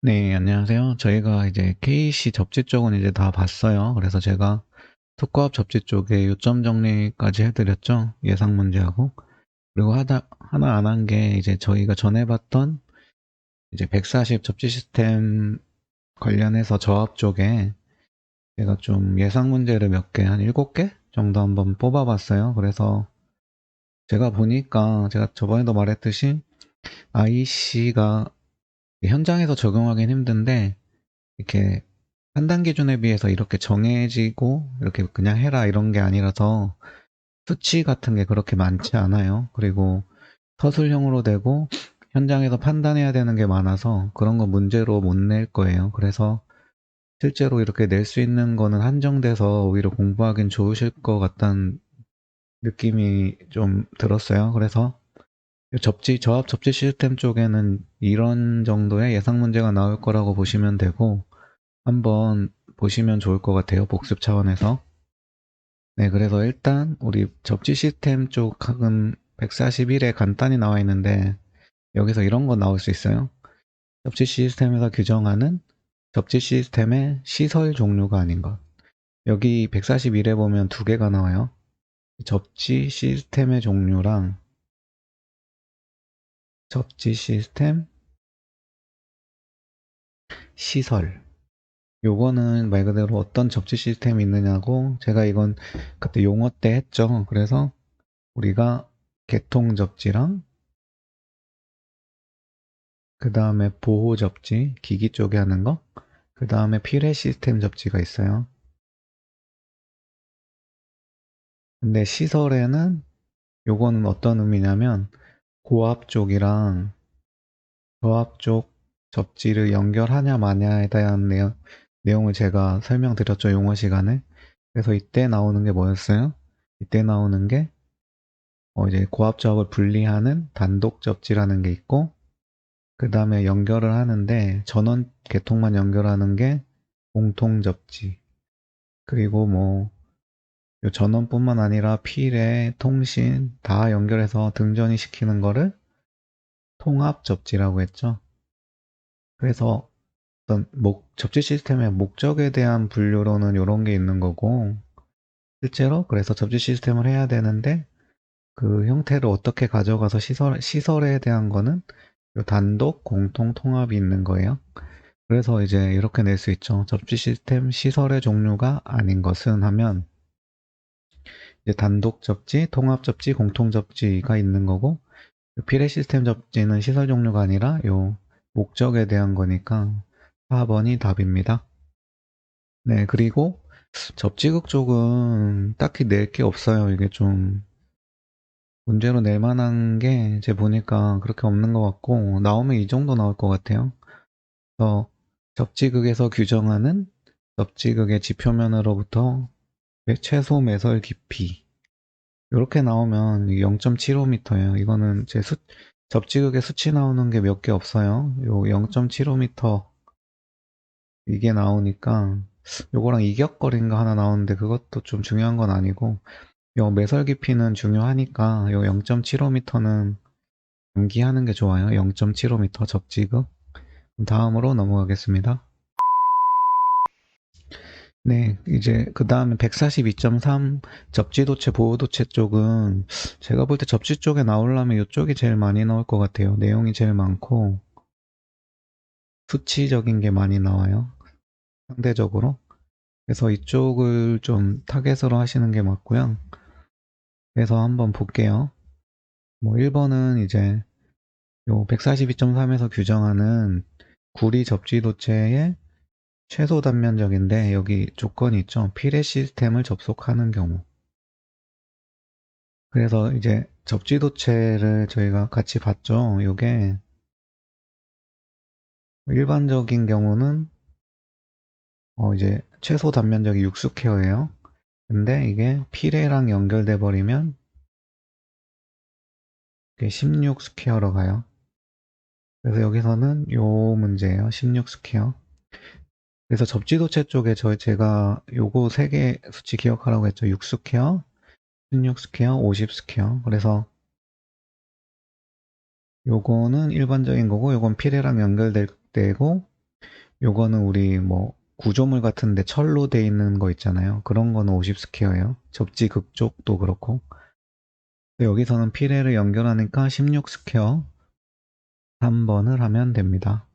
네, 안녕하세요. 저희가 이제 KC 접지 쪽은 이제 다 봤어요. 그래서 제가 특고합 접지 쪽에 요점 정리까지 해드렸죠. 예상 문제하고. 그리고 하다, 하나 안 한 게 이제 저희가 전에 봤던 이제 140 접지 시스템 관련해서 저합 쪽에 제가 좀 예상 문제를 몇 개, 한 7개 정도 한번 뽑아봤어요. 그래서 제가 보니까 제가 저번에도 말했듯이 IC가 현장에서 적용하기는 힘든데 이렇게 판단 기준에 비해서 이렇게 정해지고 이렇게 그냥 해라 이런 게 아니라서 수치 같은 게 그렇게 많지 않아요. 그리고 서술형으로 되고 현장에서 판단해야 되는 게 많아서 그런 거 문제로 못 낼 거예요. 그래서 실제로 이렇게 낼 수 있는 거는 한정돼서 오히려 공부하기는 좋으실 것 같다는 느낌이 좀 들었어요. 그래서 접지, 저합 접지 시스템 쪽에는 이런 정도의 예상 문제가 나올 거라고 보시면 되고, 한번 보시면 좋을 것 같아요. 복습 차원에서. 네, 그래서 일단 우리 접지 시스템 쪽은 141에 간단히 나와 있는데, 여기서 이런 거 나올 수 있어요. 접지 시스템에서 규정하는 접지 시스템의 시설 종류가 아닌 것. 여기 141에 보면 두 개가 나와요. 접지 시스템의 종류랑 접지 시스템 시설. 요거는 말 그대로 어떤 접지 시스템이 있느냐고 제가 이건 그때 용어 때 했죠. 그래서 우리가 개통 접지랑 그 다음에 보호 접지 기기 쪽에 하는 거그 다음에 필해 시스템 접지가 있어요. 근데 시설에는 요거는 어떤 의미냐면 고압 쪽이랑 저압 쪽 접지를 연결하냐 마냐에 대한 내용, 내용을 제가 설명드렸죠 용어 시간에 그래서 이때 나오는 게 뭐였어요? 이때 나오는 게 어, 이제 고압 저압을 분리하는 단독 접지라는 게 있고 그 다음에 연결을 하는데 전원 계통만 연결하는 게 공통 접지 그리고 뭐 전원뿐만 아니라 필에 통신 다 연결해서 등전이 시키는 거를 통합 접지라고 했죠. 그래서 어떤 목, 접지 시스템의 목적에 대한 분류로는 이런 게 있는 거고 실제로 그래서 접지 시스템을 해야 되는데 그 형태를 어떻게 가져가서 시설, 시설에 대한 거는 단독 공통 통합이 있는 거예요. 그래서 이제 이렇게 낼 수 있죠. 접지 시스템 시설의 종류가 아닌 것은 하면 단독 접지, 통합 접지, 공통 접지가 있는 거고 피레 시스템 접지는 시설 종류가 아니라 요 목적에 대한 거니까 4번이 답입니다. 네, 그리고 접지극 쪽은 딱히 낼 게 없어요. 이게 좀 문제로 낼 만한 게 제 보니까 그렇게 없는 것 같고 나오면 이 정도 나올 것 같아요. 그래서 접지극에서 규정하는 접지극의 지표면으로부터 최소 매설 깊이 이렇게 나오면 0.75m예요. 이거는 제 수, 접지극의 수치 나오는 게 몇 개 없어요. 요 0.75m 이게 나오니까 요거랑 이격거리인가 하나 나오는데 그것도 좀 중요한 건 아니고 요 매설 깊이는 중요하니까 요 0.75m는 암기하는 게 좋아요. 0.75m 접지극. 다음으로 넘어가겠습니다. 네, 이제 그 다음에 142.3 접지도체 보호도체 쪽은 제가 볼 때 접지 쪽에 나오려면 이쪽이 제일 많이 나올 것 같아요. 내용이 제일 많고 수치적인 게 많이 나와요. 상대적으로. 그래서 이쪽을 좀 타겟으로 하시는 게 맞고요. 그래서 한번 볼게요. 뭐 1번은 이제 요 142.3에서 규정하는 구리 접지도체의 최소 단면적인데 여기 조건이 있죠. 필의 시스템을 접속하는 경우. 그래서 이제 접지도체를 저희가 같이 봤죠. 이게 일반적인 경우는 어 이제 최소 단면적이 6스퀘어예요. 근데 이게 필레랑 연결돼 버리면 이게 16 스퀘어로 가요. 그래서 여기서는 요 문제예요. 16 스퀘어. 그래서 접지도체 쪽에 저 제가 요거 세 개 수치 기억하라고 했죠. 6스퀘어, 16스퀘어, 50스퀘어. 그래서 요거는 일반적인 거고 요건 필레랑 연결될 때고 요거는 우리 뭐 구조물 같은데 철로 돼 있는 거 있잖아요. 그런 거는 50 스퀘어예요. 접지 극쪽도 그렇고. 여기서는 피레를 연결하니까 16 스퀘어 3번을 하면 됩니다.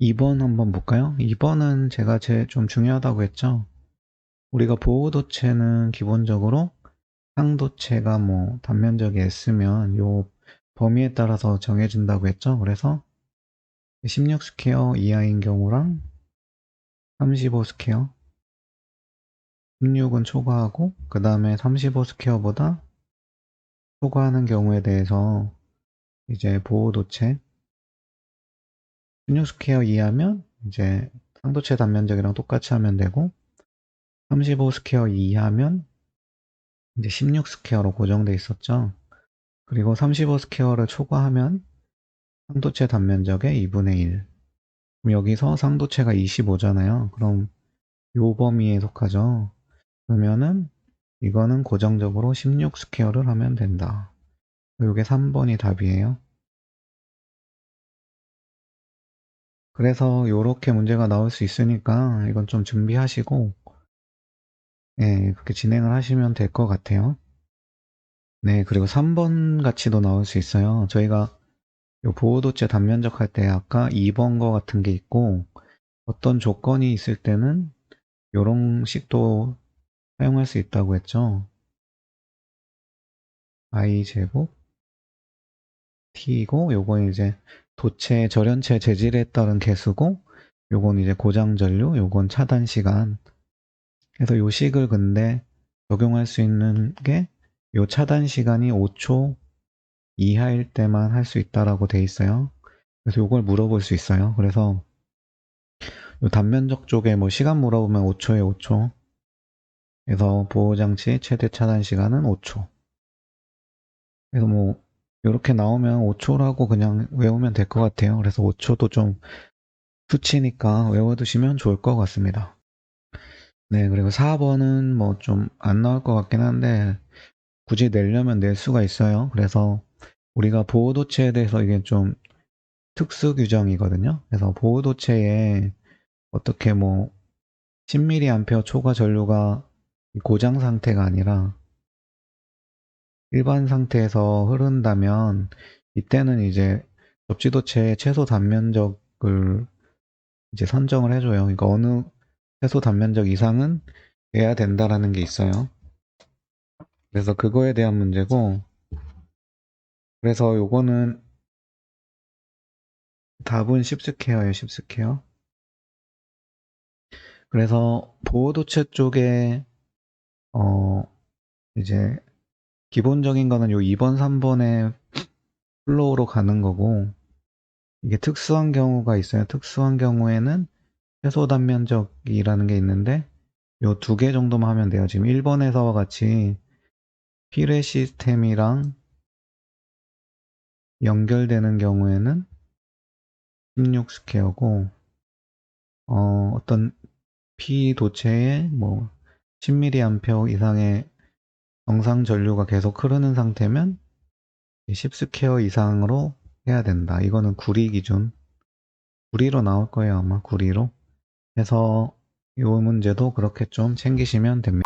그럼 2번 한번 볼까요? 2번은 제가 제일 좀 중요하다고 했죠. 우리가 보호도체는 기본적으로 상도체가 뭐 단면적이 S면 요 범위에 따라서 정해진다고 했죠. 그래서 16 스퀘어 이하인 경우랑 35 스퀘어 16은 초과하고 그 다음에 35 스퀘어보다 초과하는 경우에 대해서 이제 보호도체 16 스퀘어 이하면 이제 상도체 단면적이랑 똑같이 하면 되고 35 스퀘어 이하면 이제 16 스퀘어로 고정돼 있었죠. 그리고 35 스퀘어를 초과하면 상도체 단면적의 2분의 1. 그럼 여기서 상도체가 25잖아요. 그럼 요 범위에 속하죠. 그러면은 이거는 고정적으로 16 스퀘어를 하면 된다. 요게 3번이 답이에요. 그래서 요렇게 문제가 나올 수 있으니까 이건 좀 준비하시고 예, 그렇게 진행을 하시면 될 것 같아요. 네, 그리고 3번 가치도 나올 수 있어요. 저희가 요 보호도체 단면적 할 때 아까 2번 거 같은 게 있고 어떤 조건이 있을 때는 요런 식도 사용할 수 있다고 했죠. i 제곱 t이고 요건 이제 도체 절연체 재질에 따른 개수고 요건 이제 고장 전류, 요건 차단 시간. 그래서 요 식을 근데 적용할 수 있는 게 요 차단 시간이 5초 이하일 때만 할 수 있다라고 돼 있어요. 그래서 요걸 물어볼 수 있어요. 그래서 요 단면적 쪽에 뭐 시간 물어보면 5초에 5초. 그래서 보호 장치 최대 차단 시간은 5초. 그래서 뭐 이렇게 나오면 5초라고 그냥 외우면 될 것 같아요. 그래서 5초도 좀 수치니까 외워두시면 좋을 것 같습니다. 네, 그리고 4번은 뭐 좀 안 나올 것 같긴 한데 굳이 내려면 낼 수가 있어요. 그래서 우리가 보호도체에 대해서 이게 좀 특수 규정이거든요. 그래서 보호도체에 어떻게 뭐 10mA 초과 전류가 고장 상태가 아니라 일반 상태에서 흐른다면 이때는 이제 접지도체의 최소 단면적을 이제 선정을 해줘요. 그러니까 어느 최소 단면적 이상은 돼야 된다라는 게 있어요. 그래서 그거에 대한 문제고 그래서 요거는 답은 10스퀘어예요. 10스퀘어. 그래서 보호도체 쪽에 어 이제 기본적인 거는 요 2번, 3번의 플로우로 가는 거고 이게 특수한 경우가 있어요. 특수한 경우에는 최소 단면적이라는 게 있는데 요 두 개 정도만 하면 돼요. 지금 1번에서와 같이 피레 시스템이랑 연결되는 경우에는 16 스퀘어고 어, 어떤 P 도체에 뭐 10mA 이상의 정상 전류가 계속 흐르는 상태면 10 스퀘어 이상으로 해야 된다. 이거는 구리 기준. 구리로 나올 거예요, 아마 구리로. 그래서 이 문제도 그렇게 좀 챙기시면 됩니다.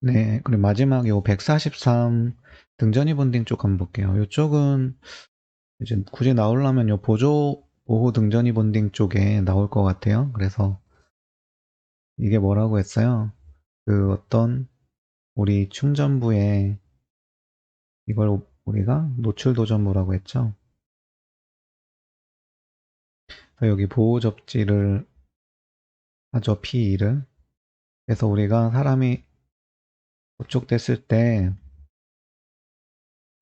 네, 그리고 마지막 요 143 등전이 본딩 쪽 한번 볼게요. 이쪽은 이제 굳이 나오려면 요 보조 보호 등전이 본딩 쪽에 나올 것 같아요. 그래서 이게 뭐라고 했어요? 그 어떤 우리 충전부에 이걸 우리가 노출 도전부라고 했죠. 여기 보호 접지를 하죠. P2를. 그래서 우리가 사람이 접촉됐을 때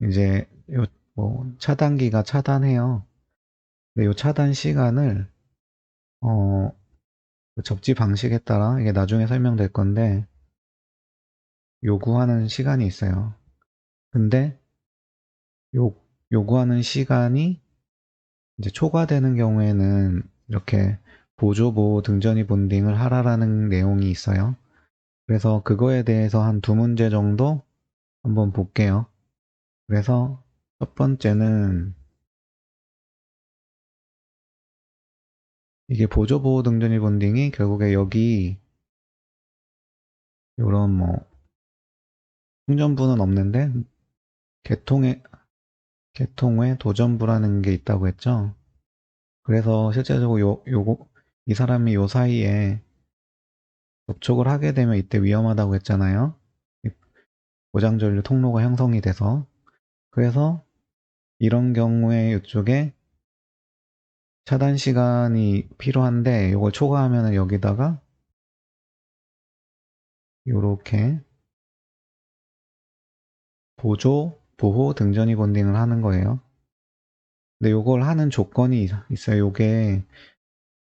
이제 요 뭐 차단기가 차단해요. 근데 요 차단 시간을 어, 그 접지 방식에 따라 이게 나중에 설명될 건데 요구하는 시간이 있어요. 근데 요, 요구하는 시간이 이제 초과되는 경우에는 이렇게 보조보호 등전이 본딩을 하라라는 내용이 있어요. 그래서 그거에 대해서 한 두 문제 정도 한번 볼게요. 그래서 첫 번째는 이게 보조보호 등전이 본딩이 결국에 여기 요런 뭐 충전부는 없는데 개통에 개통에 도전부라는 게 있다고 했죠. 그래서 실제적으로 요 요거 이 사람이 요 사이에 접촉을 하게 되면 이때 위험하다고 했잖아요. 이 고장전류 통로가 형성이 돼서 그래서 이런 경우에 이쪽에 차단 시간이 필요한데 이걸 초과하면 여기다가 요렇게 보조, 보호, 등전이 본딩을 하는 거예요. 근데 요걸 하는 조건이 있어요. 요게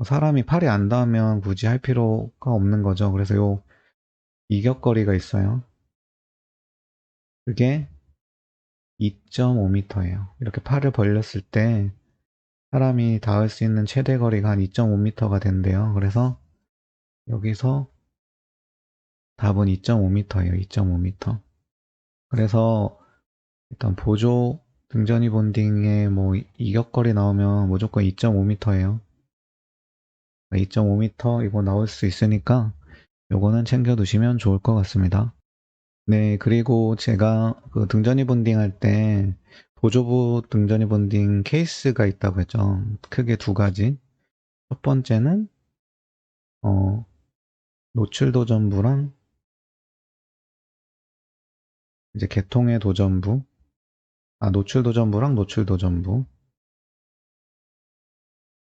사람이 팔이 안 닿으면 굳이 할 필요가 없는 거죠. 그래서 요 이격거리가 있어요. 그게 2.5m예요. 이렇게 팔을 벌렸을 때 사람이 닿을 수 있는 최대 거리가 한 2.5m가 된대요. 그래서 여기서 답은 2.5m예요. 2.5m. 그래서 일단 보조 등전이 본딩에 뭐 이격거리 나오면 무조건 2.5m예요. 2.5m 이거 나올 수 있으니까 요거는 챙겨 두시면 좋을 것 같습니다. 네, 그리고 제가 그 등전이 본딩 할 때 보조부 등전이 본딩 케이스가 있다고 했죠. 크게 두 가지. 첫 번째는 어, 노출 도전부랑 이제 개통의 도전부, 아 노출 도전부랑 노출 도전부.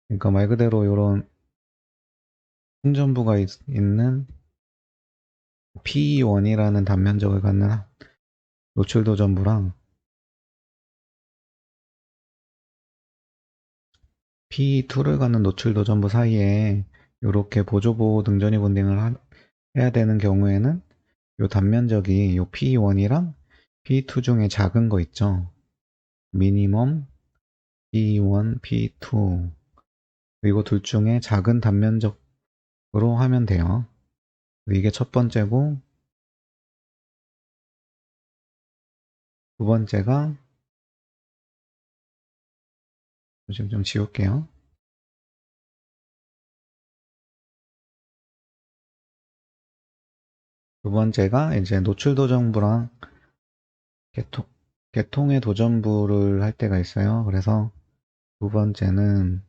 그러니까 말 그대로 이런 충전부가 있, 는 P1이라는 단면적을 갖는 노출 도전부랑 P2를 갖는 노출 도전부 사이에 이렇게 보조보호 등전이 본딩을 하- 해야 되는 경우에는 요 단면적이 요 P1이랑 P2 중에 작은 거 있죠. 미니멈 P1, P2 그리고 둘 중에 작은 단면적으로 하면 돼요. 이게 첫 번째고 두 번째가 지금 좀 지울게요. 두 번째가 이제 노출 도전부랑 개통, 개통의 도전부를 할 때가 있어요. 그래서 두 번째는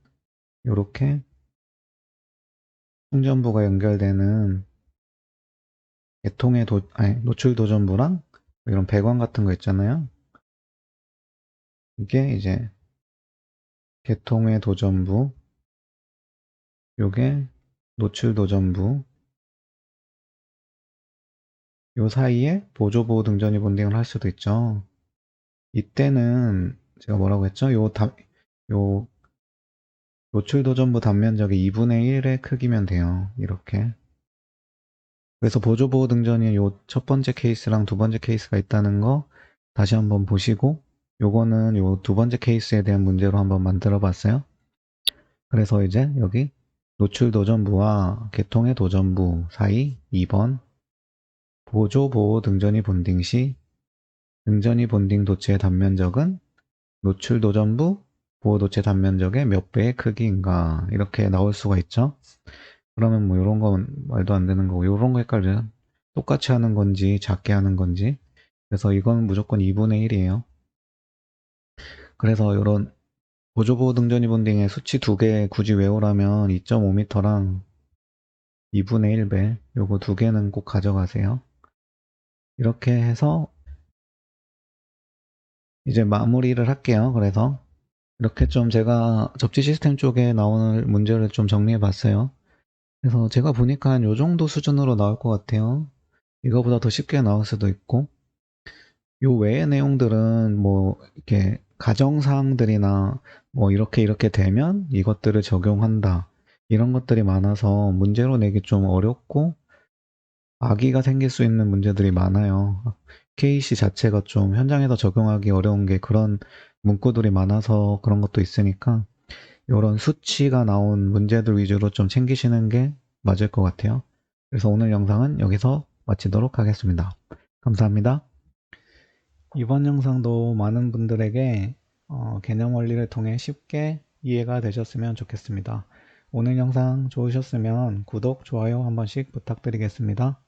이렇게 충전부가 연결되는 개통의 도, 아니, 노출 도전부랑 이런 배관 같은 거 있잖아요. 이게 이제 개통의 도전부, 요게 노출 도전부, 요 사이에 보조보호 등전이 본딩을 할 수도 있죠. 이때는 제가 뭐라고 했죠? 요 다, 요 노출 도전부 단면적이 2분의 1의 크기면 돼요. 이렇게. 그래서 보조보호 등전이 요 첫 번째 케이스랑 두 번째 케이스가 있다는 거 다시 한번 보시고 요거는 요 두 번째 케이스에 대한 문제로 한번 만들어 봤어요. 그래서 이제 여기 노출 도전부와 개통의 도전부 사이 2번 보조 보호 등전이 본딩 시 등전이 본딩 도체의 단면적은 노출 도전부 보호 도체 단면적의 몇 배의 크기인가 이렇게 나올 수가 있죠. 그러면 뭐 이런 건 말도 안 되는 거고 이런 거 헷갈려요. 똑같이 하는 건지 작게 하는 건지 그래서 이건 무조건 2분의 1이에요. 그래서 이런 보조보호 등전이 본딩의 수치 두 개 굳이 외우라면 2.5m랑 2분의 1배 요거 두 개는 꼭 가져가세요. 이렇게 해서 이제 마무리를 할게요. 그래서 이렇게 좀 제가 접지 시스템 쪽에 나오는 문제를 좀 정리해 봤어요. 그래서 제가 보니까 한 요 정도 수준으로 나올 것 같아요. 이거보다 더 쉽게 나올 수도 있고 요 외의 내용들은 뭐 이렇게 가정사항들이나 뭐 이렇게 이렇게 되면 이것들을 적용한다 이런 것들이 많아서 문제로 내기 좀 어렵고 악의가 생길 수 있는 문제들이 많아요. KC 자체가 좀 현장에서 적용하기 어려운 게 그런 문구들이 많아서 그런 것도 있으니까 이런 수치가 나온 문제들 위주로 좀 챙기시는 게 맞을 것 같아요. 그래서 오늘 영상은 여기서 마치도록 하겠습니다. 감사합니다. 이번 영상도 많은 분들에게 어, 개념 원리를 통해 쉽게 이해가 되셨으면 좋겠습니다. 오늘 영상 좋으셨으면 구독, 좋아요 한 번씩 부탁드리겠습니다.